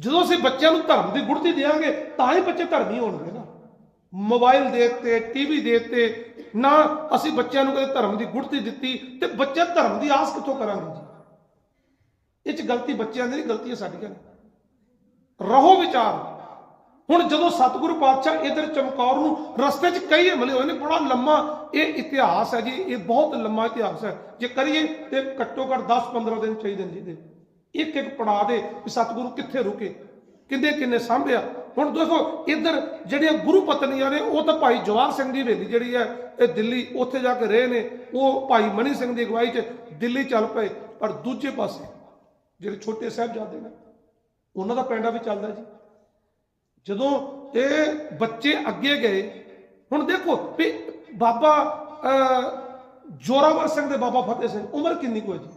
ਜਦੋਂ ਅਸੀਂ ਬੱਚਿਆਂ ਨੂੰ ਧਰਮ ਦੀ ਗੁੜਤੀ ਦੇਵਾਂਗੇ ਤਾਂ ਹੀ ਬੱਚੇ ਧਰਮੀ ਹੋਣਗੇ ਨਾ। ਮੋਬਾਈਲ ਦੇ ਦਿੱਤੇ ਟੀਵੀ ਦੇ ਦਿੱਤੇ ਨਾ ਅਸੀਂ ਬੱਚਿਆਂ ਨੂੰ ਕਦੇ ਧਰਮ ਦੀ ਗੁੜਤੀ ਦਿੱਤੀ, ਤੇ ਬੱਚੇ ਧਰਮ ਦੀ ਆਸ ਕਿੱਥੋਂ ਕਰਾਂਗੇ ਜੀ? ਇਹ ਚ ਗਲਤੀ ਬੱਚਿਆਂ ਦੀ ਨਹੀਂ, ਗਲਤੀ ਹੈ ਸਾਡੀਆਂ ਨੇ। ਰਹੋ ਵਿਚਾਰ। ਹੁਣ ਜਦੋਂ ਸਤਿਗੁਰੂ ਪਾਤਸ਼ਾਹ ਇਧਰ ਚਮਕੌਰ ਨੂੰ ਰਸਤੇ 'ਚ ਕਈ ਹਮਲੇ ਹੋਏ ਨੇ, ਬੜਾ ਲੰਮਾ ਇਹ ਇਤਿਹਾਸ ਹੈ ਜੀ, ਇਹ ਬਹੁਤ ਲੰਮਾ ਇਤਿਹਾਸ ਹੈ। ਜੇ ਕਰੀਏ ਤੇ ਘੱਟੋ ਘੱਟ 10-15 ਦਿਨ ਚਾਹੀਦੇ ਨੇ ਜੀ ਦੇ ਇੱਕ ਇੱਕ ਪੜਾ ਦੇ ਵੀ ਸਤਿਗੁਰੂ ਕਿੱਥੇ ਰੁਕੇ? ਕਿੰਨੇ ਕਿੰਨੇ ਸਾਂਭਿਆ? ਹੁਣ ਦੇਖੋ, ਇੱਧਰ ਜਿਹੜੀਆਂ ਗੁਰੂ ਪਤਨੀਆਂ ਨੇ, ਉਹ ਤਾਂ ਭਾਈ ਜਵਾਹਰ ਸਿੰਘ ਦੀ ਹਵੇਲੀ ਜਿਹੜੀ ਹੈ, ਇਹ ਦਿੱਲੀ ਉੱਥੇ ਜਾ ਕੇ ਰਹੇ ਨੇ। ਉਹ ਭਾਈ ਮਨੀ ਸਿੰਘ ਦੀ ਅਗਵਾਈ 'ਚ ਦਿੱਲੀ ਚੱਲ ਪਏ। ਪਰ ਦੂਜੇ ਪਾਸੇ ਜਿਹੜੇ ਛੋਟੇ ਸਾਹਿਬਜ਼ਾਦੇ ਨੇ, ਉਹਨਾਂ ਦਾ ਪੈਂਡਾ ਵੀ ਚੱਲਦਾ ਜੀ। ਜਦੋਂ ਇਹ ਬੱਚੇ ਅੱਗੇ ਗਏ, ਹੁਣ ਦੇਖੋ ਵੀ ਬਾਬਾ ਜੋਰਾਵਰ ਸਿੰਘ ਦੇ ਬਾਬਾ ਫਤਿਹ ਸਿੰਘ, ਉਮਰ ਕਿੰਨੀ ਕੁ ਹੈ ਜੀ?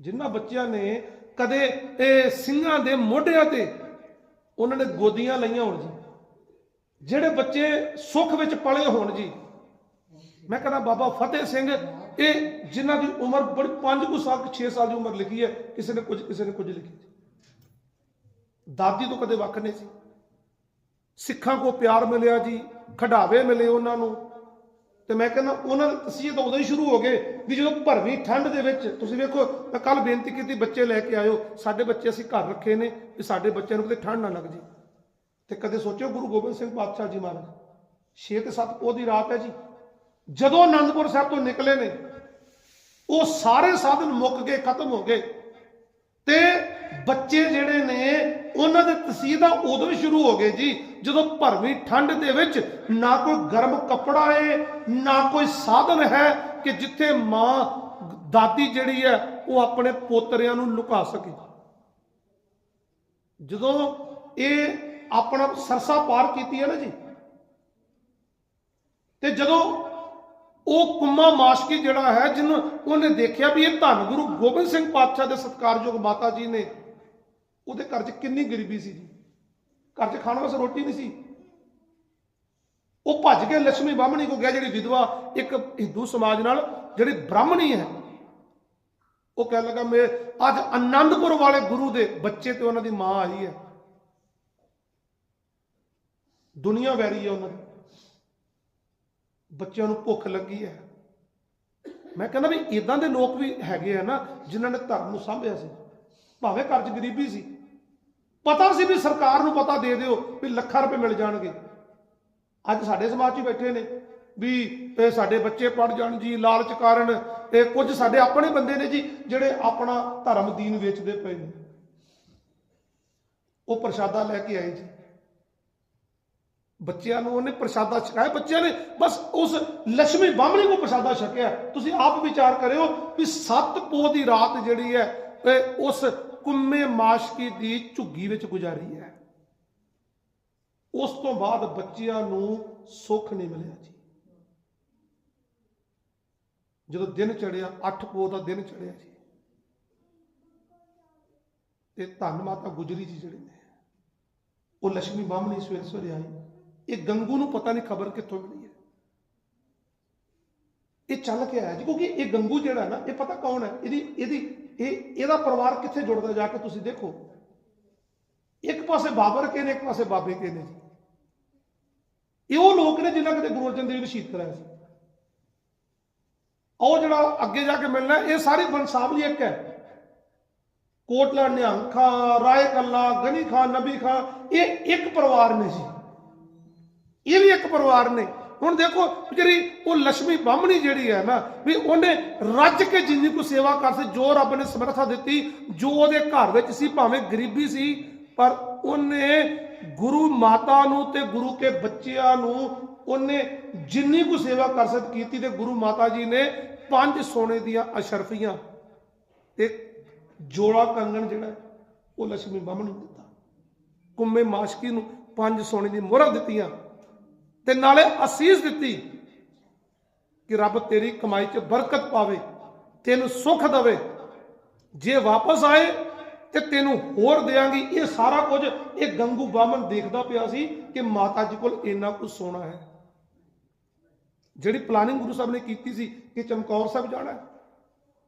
ਜਿਨ੍ਹਾਂ ਬੱਚਿਆਂ ਨੇ ਕਦੇ ਇਹ ਸਿੰਘਾਂ ਦੇ ਮੋਢਿਆਂ ਤੇ ਉਹਨਾਂ ਨੇ ਗੋਦੀਆਂ ਲਈਆਂ ਹੋਣ ਜੀ। ਜਿਹੜੇ ਬੱਚੇ ਸੁੱਖ ਵਿੱਚ ਪਲੇ ਹੋਣ ਜੀ। ਮੈਂ ਕਹਿੰਦਾ, ਬਾਬਾ ਫਤਿਹ ਸਿੰਘ, ਇਹ ਜਿਨ੍ਹਾਂ ਦੀ ਉਮਰ ਬੜੀ 5 ਕੁ ਸਾਲ 6 ਸਾਲ ਦੀ ਉਮਰ ਲਿਖੀ ਹੈ, ਕਿਸੇ ਨੇ ਕੁਝ, ਕਿਸੇ ਨੇ ਕੁਝ ਲਿਖੀ ਜੀ ਦਾਦੀ ਤੋਂ ਕਦੇ ਵੱਖ ਨਹੀਂ ਸੀ। ਸਿੱਖਾਂ ਕੋ ਪਿਆਰ ਮਿਲਿਆ ਜੀ, ਖਡਾਵੇ ਮਿਲੇ ਉਹਨਾਂ ਨੂੰ। ਤੇ ਮੈਂ ਕਹਿੰਦਾ ਉਹਨਾਂ ਦੀ ਤਸੀਹੇ ਤਾਂ ਉਦੋਂ ਹੀ ਸ਼ੁਰੂ ਹੋ ਗਏ ਵੀ ਜਦੋਂ ਭਰਵੀਂ ਠੰਡ ਦੇ ਵਿੱਚ, ਤੁਸੀਂ ਵੇਖੋ, ਮੈਂ ਕੱਲ ਬੇਨਤੀ ਕੀਤੀ ਬੱਚੇ ਲੈ ਕੇ ਆਇਓ, ਸਾਡੇ ਬੱਚੇ ਅਸੀਂ ਘਰ ਰੱਖੇ ਨੇ ਵੀ ਸਾਡੇ ਬੱਚਿਆਂ ਨੂੰ ਕਿਤੇ ਠੰਡ ਨਾ ਲੱਗ ਜੇ। ਤੇ ਕਦੇ ਸੋਚਿਓ ਗੁਰੂ ਗੋਬਿੰਦ ਸਿੰਘ ਪਾਤਸ਼ਾਹ ਜੀ ਮਹਾਰਾਜ 6 ਤੇ 7 ਪੋਹ ਦੀ ਰਾਤ ਹੈ ਜੀ। ਜਦੋਂ ਆਨੰਦਪੁਰ ਸਾਹਿਬ ਤੋਂ ਨਿਕਲੇ ਨੇ, ਉਹ ਸਾਰੇ ਸਾਧਨ ਮੁੱਕ ਗਏ, ਖਤਮ ਹੋ ਗਏ। ਤੇ ਬੱਚੇ ਜਿਹੜੇ ਨੇ ਉਹਨਾਂ ਦੇ ਤਸੀਹੇ ਉਦੋਂ ਹੀ ਸ਼ੁਰੂ ਹੋ ਗਏ ਜੀ, ਜਦੋਂ ਭਰਵੀਂ ਠੰਡ ਦੇ ਵਿੱਚ ਨਾ ਕੋਈ ਗਰਮ ਕੱਪੜਾ ਹੈ ਨਾ ਕੋਈ ਸਾਧਨ ਹੈ ਕਿ ਜਿੱਥੇ ਮਾਂ ਦਾਦੀ ਜਿਹੜੀ ਹੈ, ਉਹ ਆਪਣੇ ਪੋਤਰਿਆਂ ਨੂੰ ਲੁਕਾ ਸਕੇ। ਜਦੋਂ ਇਹ ਆਪਣਾ ਸਰਸਾ ਪਾਰ ਕੀਤੀ ਹੈ ਨਾ ਜੀ, ਤੇ ਜਦੋਂ ਉਹ ਕੁੰਮਾ ਮਾਸ਼ਕੀ ਜਿਹੜਾ ਹੈ, ਜਿਹਨੂੰ ਉਹਨੇ ਦੇਖਿਆ ਵੀ ਇਹ ਧੰਨ ਗੁਰੂ ਗੋਬਿੰਦ ਸਿੰਘ ਪਾਤਸ਼ਾਹ ਦੇ ਸਤਕਾਰਯੋਗ ਮਾਤਾ ਜੀ ਨੇ ਉਹਦੇ ਘਰ 'ਚ ਕਿੰਨੀ ਗਰੀਬੀ ਸੀ ਜੀ? ਘਰ 'ਚ ਖਾਣ ਵਾਸਤੇ ਰੋਟੀ ਨਹੀਂ ਸੀ। ਉਹ ਭੱਜ ਕੇ ਲక్ష్ਮੀ ਬਾਹਮਣੀ ਕੋ ਗਿਆ ਜਿਹੜੀ ਵਿਧਵਾ ਇੱਕ ਹਿੰਦੂ ਸਮਾਜ ਨਾਲ ਜਿਹੜੀ ਬ੍ਰਾਹਮਣੀ ਹੈ। ਉਹ ਕਹਿਣ ਲੱਗਾ ਮੇ ਅੱਜ ਆਨੰਦਪੁਰ ਵਾਲੇ ਗੁਰੂ ਦੇ ਬੱਚੇ ਤੇ ਉਹਨਾਂ ਦੀ ਮਾਂ ਆਈ ਹੈ। ਦੁਨੀਆ ਵੈਰੀ ਹੈ ਉਹਨਾਂ ਦੀ। ਬੱਚਿਆਂ ਨੂੰ ਭੁੱਖ ਲੱਗੀ ਹੈ। ਮੈਂ ਕਹਿੰਦਾ ਵੀ ਇਦਾਂ ਦੇ ਲੋਕ ਵੀ ਹੈਗੇ ਆ ਨਾ, ਜਿਨ੍ਹਾਂ ਨੇ ਧਰਮ ਨੂੰ ਸਾਂਭਿਆ ਸੀ। ਭਾਵੇਂ ਘਰ 'ਚ ਗਰੀਬੀ ਸੀ। ਪਤਾ ਸੀ ਵੀ ਸਰਕਾਰ ਨੂੰ ਪਤਾ ਦੇ ਦਿਓ ਵੀ ਲੱਖਾਂ ਰੁਪਏ ਮਿਲ ਜਾਣਗੇ। ਅੱਜ ਸਾਡੇ ਸਮਾਜ 'ਚ ਬੈਠੇ ਨੇ ਵੀ ਇਹ ਸਾਡੇ ਬੱਚੇ ਪੜ ਜਾਣ ਜੀ, ਲਾਲਚ ਕਾਰਨ ਤੇ ਕੁਝ ਸਾਡੇ ਆਪਣੇ ਬੰਦੇ ਨੇ ਜੀ, ਜਿਹੜੇ ਆਪਣਾ ਧਰਮ ਦੀਨ ਵੇਚਦੇ ਪਏ ਨੇ। ਉਹ ਪ੍ਰਸ਼ਾਦਾ ਲੈ ਕੇ ਆਏ ਜੀ। ਬੱਚਿਆਂ ਨੂੰ ਉਹਨੇ ਪ੍ਰਸ਼ਾਦਾ ਛਕਾਇਆ। ਬੱਚਿਆਂ ਨੇ ਬਸ ਉਸ ਲక్ష్ਮੀ ਬਾਹਮਣੀ ਨੂੰ ਪ੍ਰਸ਼ਾਦਾ ਛਕਿਆ। ਤੁਸੀਂ ਆਪ ਵਿਚਾਰ ਕਰਿਓ ਵੀ ਸੱਤ ਪੋ ਦੀ ਰਾਤ ਜਿਹੜੀ ਹੈ ਉਸ ਕੁੰਮੇ ਮਾਸ਼ਕੀ ਦੀ ਝੁੱਗੀ ਵਿੱਚ ਗੁਜ਼ਾਰੀ ਹੈ। ਉਸ ਤੋਂ ਬਾਅਦ ਬੱਚਿਆਂ ਨੂੰ ਸੁੱਖ ਨਹੀਂ ਮਿਲਿਆ ਜੀ। ਜਦੋਂ ਦਿਨ ਚੜਿਆ 8 ਪੋਹ ਦਾ ਦਿਨ ਚੜਿਆ ਜੀ। ਤੇ ਧੰਨ ਮਾਤਾ ਗੁਜਰੀ ਜੀ ਜਿਹੜੇ ਨੇ, ਉਹ ਲక్ష్ਮੀ ਬਾਹਮਣੀ ਸਵੇਰੇ ਸਵੇਰੇ ਆਈ ਇਹ ਗੰਗੂ ਨੂੰ ਪਤਾ ਨਹੀਂ ਖਬਰ ਕਿੱਥੋਂ ਮਿਲੀ ਹੈ। ਇਹ ਚੱਲ ਕੇ ਆਇਆ ਜੀ, ਕਿਉਂਕਿ ਇਹ ਗੰਗੂ ਜਿਹੜਾ ਨਾ, ਇਹ ਪਤਾ ਕੌਣ ਹੈ? ਇਹਦੀ ਇਹਦੀ ਇਹ ਇਹਦਾ ਪਰਿਵਾਰ ਕਿੱਥੇ ਜੁੜਦਾ ਜਾ ਕੇ ਤੁਸੀਂ ਦੇਖੋ। ਇੱਕ ਪਾਸੇ ਬਾਬਰ ਕੇ ਨੇ ਇੱਕ ਪਾਸੇ ਬਾਬੇ ਕੇ ਨੇ ਇਹ ਉਹ ਲੋਕ ਨੇ ਜਿਨ੍ਹਾਂ ਕਿਤੇ ਗੁਰੂ ਅਰਜਨ ਦੇਵ ਨੂੰ ਸ਼ਹੀਦ ਕਰਾਇਆ ਸੀ। ਉਹ ਜਿਹੜਾ ਅੱਗੇ ਜਾ ਕੇ ਮਿਲਣਾ, ਇਹ ਸਾਰੀ ਬੰਸਾਵਲੀ ਇੱਕ ਹੈ। ਕੋਟਲਾ, ਨਿਹੰਗ ਖਾਂ, ਰਾਏ ਕੱਲਾ, ਗਨੀ ਖਾਂ, ਨਬੀ ਖਾਂ, ਇਹ ਇੱਕ ਪਰਿਵਾਰ ਨੇ ਸੀ ਇਹ ਵੀ ਇੱਕ ਪਰਿਵਾਰ ਨੇ। ਹੁਣ ਦੇਖੋ ਜਿਹੜੀ ਉਹ ਲక్ష్ਮੀ ਬਾਹਮਣੀ ਜਿਹੜੀ ਹੈ ਨਾ, ਵੀ ਉਹਨੇ ਰੱਜ ਕੇ ਜਿੰਨੀ ਕੋ ਸੇਵਾ ਕਰ ਸੀ, ਜੋ ਰੱਬ ਨੇ ਸਮਰੱਥਾ ਦਿੱਤੀ, ਜੋ ਉਹਦੇ ਘਰ ਵਿੱਚ ਸੀ, ਭਾਵੇਂ ਗਰੀਬੀ ਸੀ, ਪਰ ਉਹਨੇ ਗੁਰੂ ਮਾਤਾ ਨੂੰ ਤੇ ਗੁਰੂ ਕੇ ਬੱਚਿਆਂ ਨੂੰ ਉਹਨੇ ਜਿੰਨੀ ਕੋ ਸੇਵਾ ਕਰ ਸਕ ਕੀਤੀ ਤੇ ਗੁਰੂ ਮਾਤਾ ਜੀ ਨੇ ਪੰਜ ਸੋਨੇ ਦੀਆਂ ਅਸ਼ਰਫੀਆਂ ਤੇ ਜੋੜਾ ਕੰਗਣ ਜਿਹੜਾ ਉਹ ਲక్ష్ਮੀ ਬਾਹਮਣ ਨੂੰ ਦਿੱਤਾ। ਕੁੰਮੇ ਮਾਸ਼ਕੀ ਨੂੰ ਪੰਜ ਸੋਨੇ ਦੀ ਮੋਹਰਾਂ ਦਿੱਤੀਆਂ। ਤੇ ਨਾਲੇ ਅਸੀਸ ਦਿੱਤੀ ਕਿ ਰੱਬ ਤੇਰੀ ਕਮਾਈ 'ਚ ਬਰਕਤ ਪਾਵੇ, ਤੈਨੂੰ ਸੁੱਖ ਦੇਵੇ। ਜੇ ਵਾਪਸ ਆਏ ਤੇ ਤੈਨੂੰ ਹੋਰ ਦੇਾਂਗੀ ਇਹ ਸਾਰਾ ਕੁਝ ਇਹ ਗੰਗੂ ਬਾਮਨ ਦੇਖਦਾ ਪਿਆ ਸੀ ਕਿ ਮਾਤਾ ਜੀ ਕੋਲ ਇੰਨਾ ਕੁਝ ਸੋਨਾ ਹੈ। ਜਿਹੜੀ ਪਲਾਨਿੰਗ ਗੁਰੂ ਸਾਹਿਬ ਨੇ ਕੀਤੀ ਸੀ ਕਿ ਚਮਕੌਰ ਸਾਹਿਬ ਜਾਣਾ ਹੈ।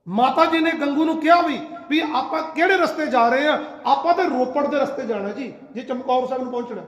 ਮਾਤਾ ਜੀ ਨੇ ਗੰਗੂ ਨੂੰ ਕਿਹਾ ਵੀ ਵੀ ਆਪਾਂ ਕਿਹੜੇ ਰਸਤੇ ਜਾ ਰਹੇ ਆ ਆਪਾਂ ਤਾਂ ਰੋਪੜ ਦੇ ਰਸਤੇ ਜਾਣਾ ਜੀ, ਜੇ ਚਮਕੌਰ ਸਾਹਿਬ ਨੂੰ ਪਹੁੰਚਣਾ